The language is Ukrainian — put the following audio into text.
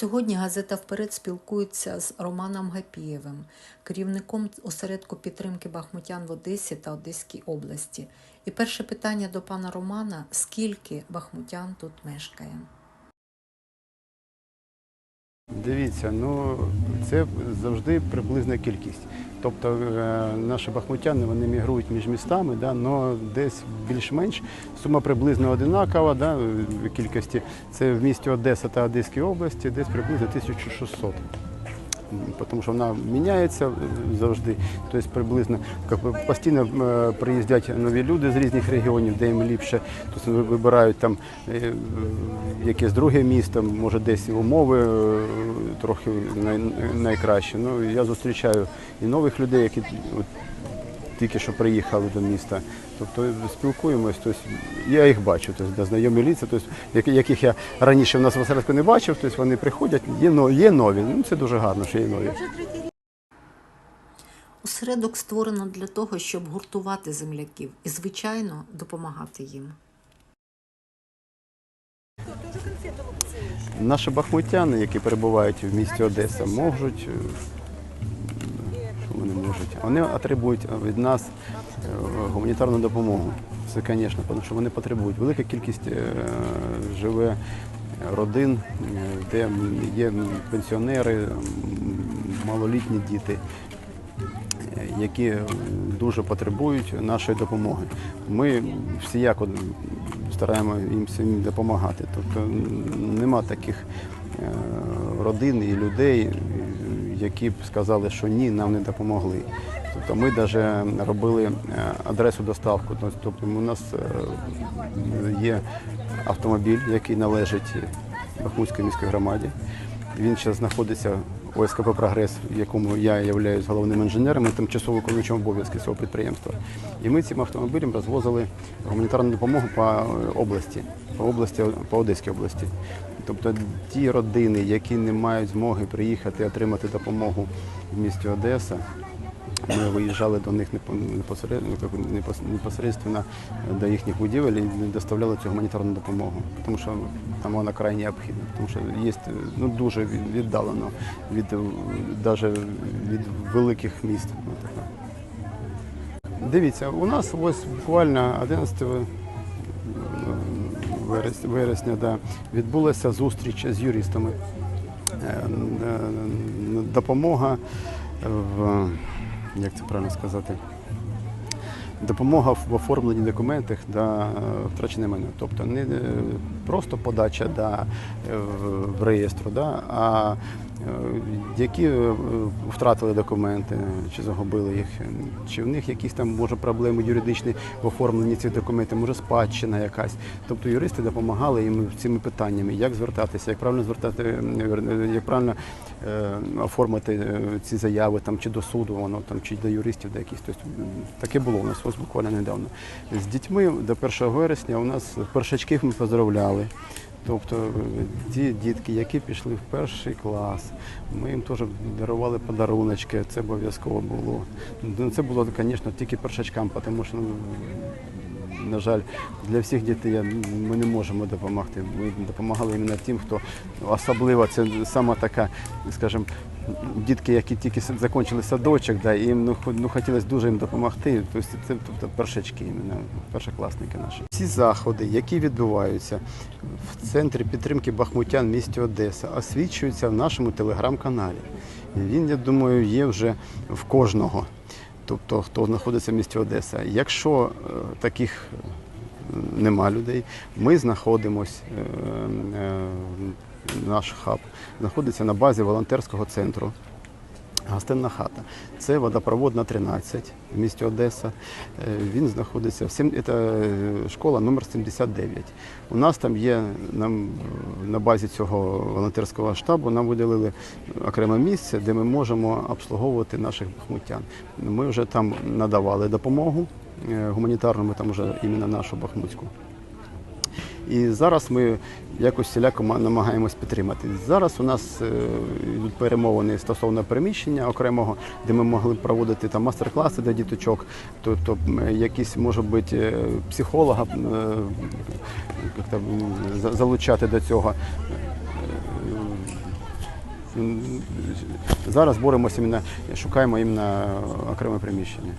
Сьогодні газета вперед спілкується з Романом Гапієвим, керівником осередку підтримки бахмутян в Одесі та Одеській області. І перше питання до пана Романа: скільки бахмутян тут мешкає? Дивіться, ну це завжди приблизна кількість. Тобто е, наші бахмутяни вони мігрують між містами, да, але десь більш-менш сума приблизно одинакова да, кількості. Це в місті Одеса та Одеській області десь приблизно 1600. Тому що вона міняється е, завжди. Тобто приблизно постійно е, приїздять нові люди з різних регіонів, де їм ліпше. Тобто вибирають там е, якесь друге місто, може десь умови е, трохи найкраще. Ну, я зустрічаю і нових людей, які тільки що приїхали до міста. Тобто спілкуємось, тобто, я їх бачу, тобто, знайомі ліця, тобто, яких я раніше в нас в осередку не бачив, тобто вони приходять, є, є нові. Ну, це дуже гарно, що є нові. Осередок створено для того, щоб гуртувати земляків і, звичайно, допомагати їм. Наші бахмутяни, які перебувають в місті Одеса, можуть. Е, вони можуть? Вони отримують від нас е, гуманітарну допомогу. Це, звісно, тому що вони потребують. Велика кількість е, живе родин, е, де є пенсіонери, малолітні діти, е, які е, дуже потребують нашої допомоги. Ми всіяко стараємо їм всім допомагати. Тобто нема таких е, родин і людей, е, які б сказали, що ні, нам не допомогли. Тобто ми навіть робили е, адресу доставку. Тобто у нас е, є автомобіль, який належить Бахмутській міській громаді. Він зараз знаходиться у ОСКП Прогрес, в якому я являюсь головним інженером і тимчасово виконуючим обов'язки цього підприємства. І ми цим автомобілем розвозили гуманітарну допомогу по е, області, по області, по Одеській області. Тобто ті родини, які не мають змоги приїхати отримати допомогу в місті Одеса, ми виїжджали до них непо- непосередньо, до їхніх будівель і доставляли цю гуманітарну допомогу, тому що там вона край необхідна, тому що є ну, дуже віддалено від, даже від великих міст. Дивіться, у нас ось буквально 11 верес- вересня да, відбулася зустріч з юристами. Е, е, Допомога в як це правильно сказати? Допомога в оформленні документів до втрачене майно. Тобто не е, просто подача до, е, в- реєстру, да, а е, які втратили документи, чи загубили їх, чи в них якісь там може проблеми юридичні в оформленні цих документів, може спадщина якась. Тобто юристи допомагали їм цими питаннями, як звертатися, як правильно звертати, як правильно е, оформити ці заяви там чи до суду, воно там чи до юристів, до якихось. Тобто таке було у нас ось буквально недавно. З дітьми до 1 вересня у нас першачків ми поздравляли. Тобто е, ті дітки, які пішли в перший клас, ми їм теж дарували подаруночки, це обов'язково було. Ну, Це було, звісно, тільки першачкам, тому що, ну, на жаль, для всіх дітей ми не можемо допомогти. Ми допомагали іменно тим, хто особливо це саме така, скажімо, дітки, які тільки закінчили садочок, да, і їм ну, ну, хотілося дуже їм допомогти. Тобто це тобто, першачки, іменно, першокласники наші. Ці заходи, які відбуваються в центрі підтримки бахмутян місті Одеса, освічуються в нашому телеграм-каналі. Він, я думаю, є вже в кожного тобто хто знаходиться в місті Одеса. Якщо е, таких е, нема людей, ми знаходимось, е, е, наш хаб знаходиться на базі волонтерського центру. Гостинна хата. Це водопроводна 13 в місті Одеса. Е, Він знаходиться в сім... це е, школа номер 79. У нас там є нам на базі цього волонтерського штабу нам виділили окреме місце, де ми можемо обслуговувати наших бахмутян. Ми вже там надавали допомогу е, гуманітарну, ми там вже іменно нашу бахмутську. І зараз ми якось всіляко намагаємось підтримати. Зараз у нас е, йдуть перемовини стосовно приміщення окремого, де ми могли проводити там мастер-класи для діточок, тобто якісь, може бути, е, психолога е, залучати до цього. Зараз боремося шукаємо іменно окреме приміщення.